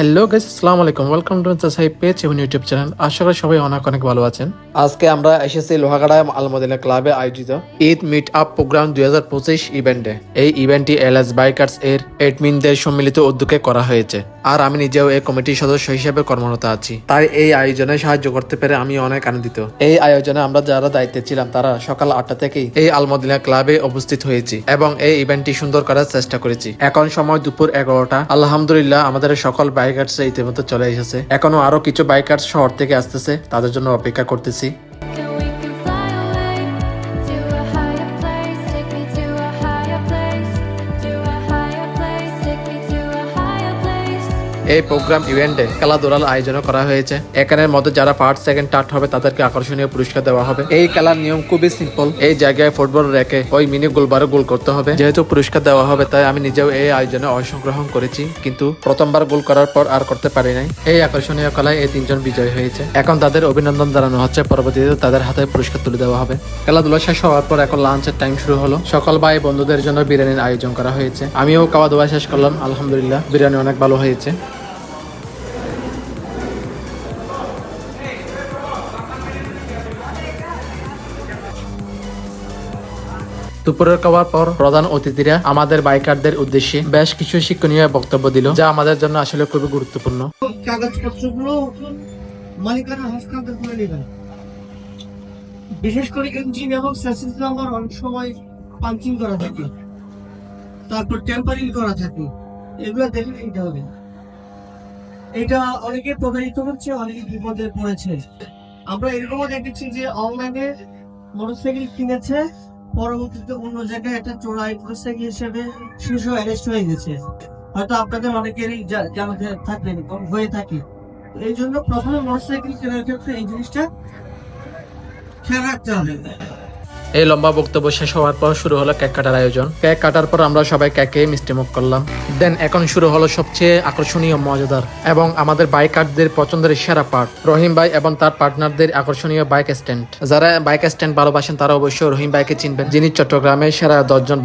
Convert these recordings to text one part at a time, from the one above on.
Hello guys আসসালামু আলাইকুম welcome to Sai page এবং ইউটিউব চ্যানেল আশা করি সবাই অনেক অনেক ভালো আছেন। আজকে আমরা এসেছি লোহাগাড়া আলমদিনা ক্লাবে আয়োজিত ঈদ মিট আপ প্রোগ্রাম দুই হাজার পঁচিশ ইভেন্টে এই ইভেন্টটি এল এস বাইকার্স এর এডমিনদের সম্মিলিত উদ্যোগে করা হয়েছে। আর আমি নিজেও এই কমিটির সদস্য হিসেবে কর্মরত আছি। তাই এই আয়োজনে সাহায্য করতে পেরে আমি অনেক আনন্দিত। এই আয়োজনে আমরা যারা দায়িত্বে ছিলাম, তারা সকাল আটটা থেকেই এই আলমদিনা ক্লাবে উপস্থিত হয়েছি এবং এই ইভেন্টটি সুন্দর করার চেষ্টা করেছি। এখন সময় দুপুর এগারোটা। আলহামদুলিল্লাহ, আমাদের সকল বাইকার্স ইতিমধ্যে চলে এসেছে। এখনও আরও কিছু বাইকার্স শহর থেকে আসতেছে। তাদের জন্য অপেক্ষা করতেছি। এই প্রোগ্রাম ইভেন্টে খেলাধুলার আয়োজন করা হয়েছে। এখানের মধ্যে যারা ফার্স্ট সেকেন্ড থার্ড হবে তাদেরকে আকর্ষণীয় পুরস্কার দেওয়া হবে। এই খেলার নিয়ম খুবই সিম্পল এই জায়গায় ফুটবল রেখে ওই মিনি গোলবারে গোল করতে হবে। যেহেতু পুরস্কার দেওয়া হবে তাই আমি নিজেও এই আয়োজনে অংশগ্রহণ করেছি। কিন্তু প্রথমবার গোল করার পর আর করতে পারি নাই। এই আকর্ষণীয় খেলায় এই তিনজন বিজয়ী হয়েছে। এখন তাদের অভিনন্দন জানানো হচ্ছে। পরবর্তীতে তাদের হাতে পুরস্কার তুলে দেওয়া হবে। খেলাধুলা শেষ হওয়ার পর এখন লাঞ্চের টাইম শুরু হলো। সকল ভাই বন্ধুদের জন্য বিরিয়ানির আয়োজন করা হয়েছে। আমিও খাওয়া দাওয়া শেষ করলাম। আলহামদুলিল্লাহ বিরিয়ানি অনেক ভালো হয়েছে। দুপুরের খাওয়ার পর প্রধান অতিথিরা আমাদের বাইকারদের উদ্দেশ্যে বেশ কিছু শিক্ষণীয় বক্তব্য দিল, যা আমাদের জন্য আসলে খুবই গুরুত্বপূর্ণ। বিশেষ করে ইঞ্জিন এবং অনেক সময় পাঞ্চিং করা থাকে। তারপর টেম্পারিং করা থাকে। এগুলো দেখে নিতে হবে। এটা অনেকে প্রতারিত হচ্ছে, অনেকে বিপদে পড়েছে। আমরা এরকমও দেখেছি যে অনলাইনে মোটরসাইকেল কিনেছে পরবর্তীতে অন্য জায়গায় একটা চোরাই মোটরসাইকেল হিসেবে শিশু অ্যারেস্ট হয়ে গেছে। হয়তো আপনাদের অনেকেরই জানা এবং হয়ে থাকে। এই জন্য প্রথমে মোটরসাইকেল কেনার ক্ষেত্রে এই জিনিসটা খেয়াল রাখতে হবে। এই লম্বা বক্তব্য শেষ হওয়ার পর শুরু হলো কেক কাটার আয়োজন। কেক কাটার পর আমরা সবাই কেকে মিষ্টি মুখ করলাম। দেন এখন শুরু হলো সবচেয়ে আকর্ষণীয়, মজাদার এবং আমাদের বাইকারদের পছন্দের সেরা পার্ট রহিম ভাই এবং তার পার্টনারদের আকর্ষণীয় বাইক স্ট্যান্ড যারা বাইক স্ট্যান্ড ভালোবাসেন তারা অবশ্যই রহিম ভাইকে চিনবেন, যিনি চট্টগ্রামের সেরা দশজন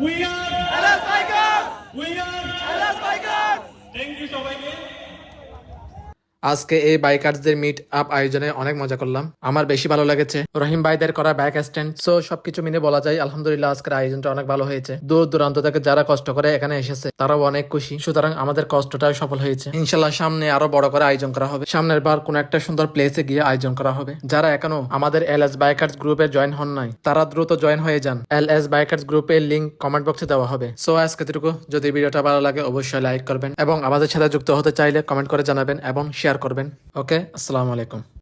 We are LS Bikers! We are LS Bikers! Thank you so much. আজকে এই বাইকারদের মিট আপ আয়োজনে অনেক মজা করলাম। আমার বেশি ভালো লেগেছে। রহিম ভাইদের করা ব্যাক স্ট্যান্ড সো সবকিছু মিলে বলা যায়, আলহামদুলিল্লাহ আজকের আয়োজনটা অনেক ভালো হয়েছে। দূর দূরান্ত থেকে যারা কষ্ট করে এখানে এসেছে, তারাও অনেক খুশি। সুতরাং আমাদের কষ্টটাও সফল হয়েছে। ইনশাল্লাহ সামনে আরও বড় করে আয়োজন করা হবে। সামনের বার কোন একটা সুন্দর প্লেসে গিয়ে আয়োজন করা হবে। যারা এখনও আমাদের এল এস বাইকার্স গ্রুপে জয়েন হন নাই, তারা দ্রুত জয়েন হয়ে যান। এল এস বাইকার্স গ্রুপের লিঙ্ক কমেন্ট বক্সে দেওয়া হবে। সো আজকে যদি ভিডিওটা ভালো লাগে, অবশ্যই লাইক করবেন এবং আমাদের সাথে যুক্ত হতে চাইলে কমেন্ট করে জানাবেন এবং শেয়ার করবেন। ওকে আসসালামু আলাইকুম।